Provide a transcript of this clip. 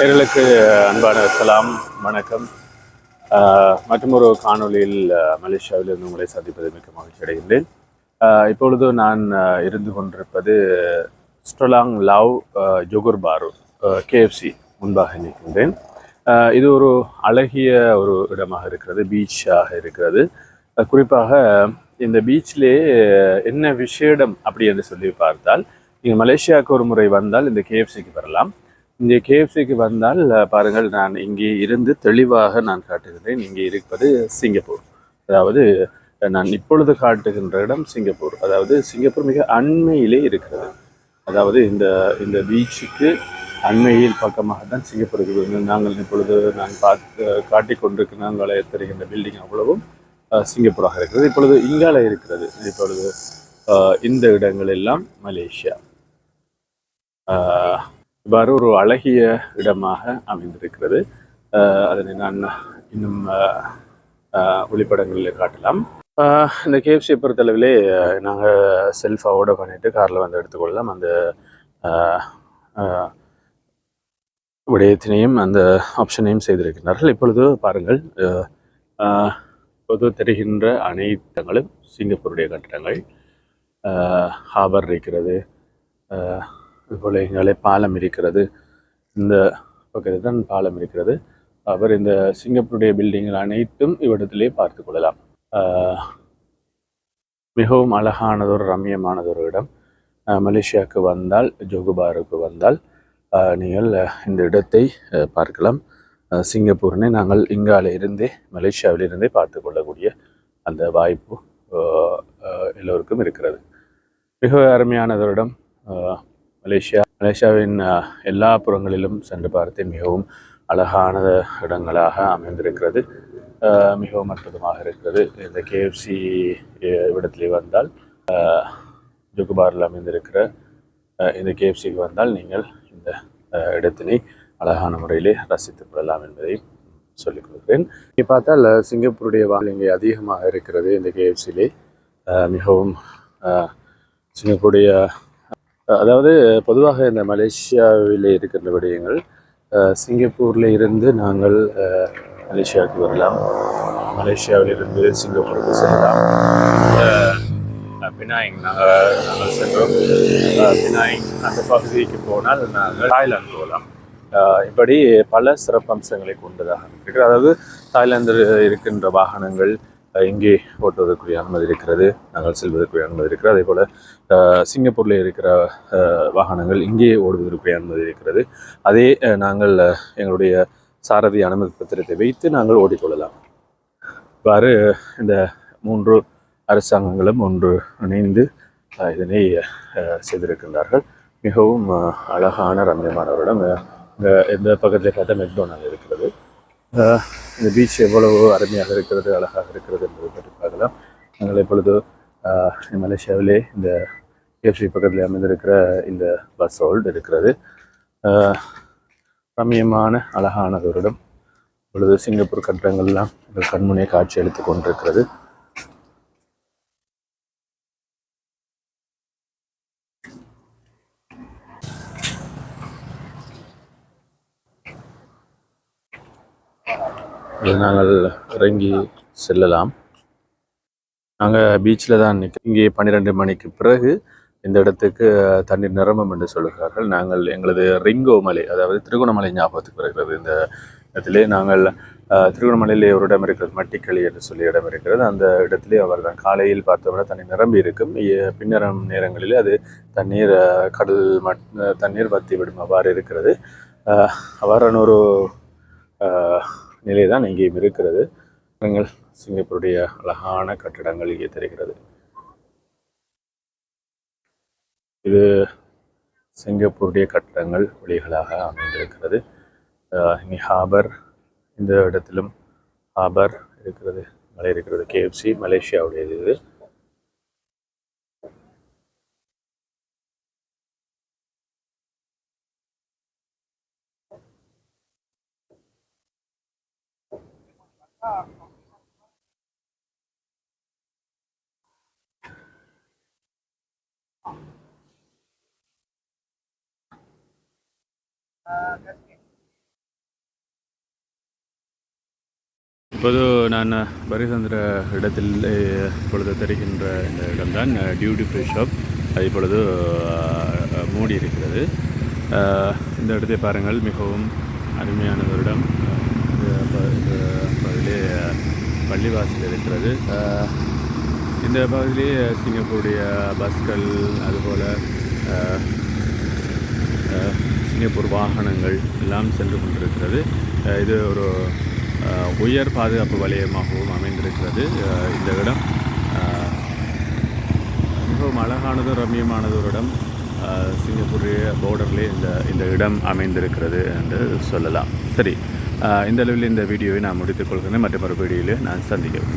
நேர்களுக்கு அன்பான சலாம் வணக்கம். மற்றும் ஒரு காணொலியில் மலேசியாவிலிருந்து உங்களை சந்திப்பது மிக்க மகிழ்ச்சி அடைகின்றேன். இப்பொழுது நான் இருந்து கொண்டிருப்பது ஸ்ட்ரலாங் லவ் ஜொகுர் பாரு கேஎஃப்சி முன்பாக நிற்கின்றேன். இது ஒரு அழகிய ஒரு இடமாக இருக்கிறது பீச்சாக இருக்கிறது. குறிப்பாக இந்த பீச்சிலே என்ன விசேடம் அப்படி என்று சொல்லி பார்த்தால் நீங்கள் மலேசியாவுக்கு ஒரு முறை வந்தால் இந்த கேஎஃப்சிக்கு வரலாம். இங்கே கேஎஃப்சிக்கு வந்தால் பாருங்கள் நான் இங்கே இருந்து தெளிவாக நான் காட்டுகிறேன். இங்கே இருப்பது சிங்கப்பூர். அதாவது நான் இப்பொழுது காட்டுகின்ற இடம் சிங்கப்பூர். அதாவது சிங்கப்பூர் மிக அண்மையிலே இருக்கிறது. அதாவது இந்த இந்த பீச்சுக்கு அண்மையில் பக்கமாக தான் சிங்கப்பூர் இருக்கிறது நாங்கள் இப்பொழுது நான் பார்த்து காட்டிக் கொண்டிருக்க நாங்கள் தெரிகின்ற பில்டிங் அவ்வளவும் சிங்கப்பூராக இருக்கிறது. இப்பொழுது இங்கால இருக்கிறது. இப்பொழுது இந்த இடங்கள் எல்லாம் மலேசியா. இவ்வாறு ஒரு அழகிய இடமாக அமைந்திருக்கிறது. அதனை நான் இன்னும் ஒளிப்படங்களில் காட்டலாம். இந்த கேஎஃப்சியை பொறுத்தளவிலே நாங்கள் செல்ஃபாக ஆர்டர் பண்ணிவிட்டு காரில் வந்து எடுத்துக்கொள்ளலாம். அந்த விடயத்தினையும் அந்த ஆப்ஷனையும் செய்திருக்கிறார்கள். இப்பொழுது பாருங்கள். பொது தெரிகின்ற அனைத்தங்களும் சிங்கப்பூருடைய கட்டிடங்கள். ஹாபர் இருக்கிறது. அதுபோல் எங்களே பாலம் இருக்கிறது. இந்த பக்கத்தில் தான் பாலம் இருக்கிறது. அவர் இந்த சிங்கப்பூருடைய பில்டிங்கள் அனைத்தும் இவ்விடத்திலே பார்த்து கொள்ளலாம். ஆஹ் மிகவும் அழகானதொரு ரம்யமானதொரு இடம். மலேசியாவுக்கு வந்தால் ஜோகுபாருக்கு வந்தால் ஆஹ் நீங்கள் இந்த இடத்தை பார்க்கலாம். சிங்கப்பூர்னே நாங்கள் இங்கால இருந்தே மலேசியாவில் இருந்தே பார்த்து கொள்ளக்கூடிய அந்த வாய்ப்பு ஆஹ் எல்லோருக்கும் இருக்கிறது. மிக அருமையானதொரு இடம். மலேசியா மலேசியாவின் எல்லா புறங்களிலும் சென்று பார்த்து மிகவும் அழகான இடங்களாக அமைந்திருக்கிறது. மிகவும் அற்புதமாக இருக்கிறது. இந்த கேஎஃப்சி இடத்திலே வந்தால் ஜுகுபாரில் அமைந்திருக்கிற இந்த கேஎஃப்சிக்கு வந்தால் நீங்கள் இந்த இடத்தினை அழகான முறையிலே ரசித்துக் கொள்ளலாம் என்பதை சொல்லிக் கொடுக்கிறேன் இங்கே பார்த்தால் சிங்கப்பூருடைய வாழ் இங்கே அதிகமாக இருக்கிறது. இந்த கேஎஃப்சியிலே மிகவும் சிங்கப்பூருடைய அதாவது பொதுவாக இந்த மலேசியாவில் இருக்கின்ற விடயங்கள் சிங்கப்பூரில் இருந்து நாங்கள் மலேசியாவுக்கு வரலாம். மலேசியாவில் இருந்து சிங்கப்பூருக்கு செல்லலாம். பினாயிங் நாங்கள் நாங்கள் சென்றோம். பினாயிங் அந்த பகுதிக்கு போனால் நாங்கள் தாய்லாந்து போகலாம். இப்படி பல சிறப்பம்சங்களை கொண்டதாக இருக்கிறது. அதாவது தாய்லாந்தில் இருக்கின்ற வாகனங்கள் இங்கே ஓட்டுவதற்குரிய அனுமதி இருக்கிறது நாங்கள் செல்வதற்குரிய அனுமதி இருக்கிறது. அதே போல் சிங்கப்பூரில் இருக்கிற வாகனங்கள் இங்கே ஓடுவதற்குரிய அனுமதி இருக்கிறது. அதே நாங்கள் எங்களுடைய சாரதி அனுமதி பத்திரத்தை வைத்து நாங்கள் ஓடிக்கொள்ளலாம். இவ்வாறு இந்த மூன்று அரசாங்கங்களும் ஒன்று இணைந்து இதனை செய்திருக்கின்றார்கள். மிகவும் அழகான ரம்யமானவரிடம் இந்த இந்த பக்கத்தில் பார்த்தா மெக்டோனால் இருக்கிறது. இந்த பீச் எவ்வளவு அருமையாக இருக்கிறது அழகாக இருக்கிறது என்பதை பற்றி பார்க்கலாம். நாங்கள் இப்பொழுது மலேசியாவிலே இந்த கேஎஃப்சி பக்கத்தில் அமைந்திருக்கிற இந்த பஸ் ஹோல்டு இருக்கிறது. ரமியமான ரம்மியமான அழகான ஒரு இடம். இப்பொழுது சிங்கப்பூர் கட்டடங்கள்லாம் எங்கள் கண்முனே காட்சி அளித்துக் கொண்டிருக்கிறது. நாங்கள் இறங்கி செல்லலாம். நாங்கள் பீச்சில் தான் நிற்க இங்கே பன்னிரெண்டு மணிக்கு பிறகு இந்த இடத்துக்கு தண்ணீர் நிரம்பும் என்று சொல்கிறார்கள். நாங்கள் எங்களது ரிங்கோ மலை அதாவது திருகோணமலை ஞாபகத்துக்கு வருகிறது. இந்த இடத்திலே நாங்கள் திருகோணமலையிலே ஒரு இடம் இருக்கிறது மட்டிக்களி என்று சொல்லி இடம் இருக்கிறது. அந்த இடத்திலே அவர் தான் காலையில் பார்த்தோம்னா தண்ணீர் நிரம்பி இருக்கும். பின்னரம் நேரங்களில் அது தண்ணீர் கடல் மட் தண்ணீர் வத்தி விடும் அவ்வாறு இருக்கிறது. அஹ், அவ்வாறான ஒரு நிலை தான் இங்கேயும் இருக்கிறது. நீங்கள் சிங்கப்பூருடைய அழகான கட்டிடங்கள் இங்கே தெரிகிறது. இது சிங்கப்பூருடைய கட்டிடங்கள் வழிகளாக அமைந்திருக்கிறது. அஹ் இங்கே ஹாபர் இந்த இடத்திலும் ஹாபர் இருக்கிறது மலை இருக்கிறது. கேஎஃப்சி மலேசியாவுடையது இது. இப்போது நான் பரிசந்திர இடத்தில் இப்பொழுது தெரிகின்ற இந்த இடம்தான் டியூட்டி ஃப்ரீ ஷாப் இப்பொழுது மூடி இருக்கிறது இந்த இடத்தை பாருங்கள் மிகவும் அருமையான ஒரு இடம். அஹ், பகுதியிலே பள்ளிவாசல் இருக்கிறது. இந்த பகுதியிலே சிங்கப்பூருடைய பஸ்கள் அதுபோல் சிங்கப்பூர் வாகனங்கள் எல்லாம் சென்று கொண்டிருக்கிறது. இது ஒரு உயர் பாதுகாப்பு வலயமாகவும் அமைந்திருக்கிறது. இந்த இடம் மிகவும் அழகானது ரம்யமானது ஒரு இடம். சிங்கப்பூரிய இந்த இந்த இடம் அமைந்திருக்கிறது என்று சொல்லலாம். சரி. இந்த அளவில் இந்த வீடியோவை நான் முடித்துக் கொள்கிறேன். மற்ற வீடியோவில் நான் சந்திக்கிறேன்.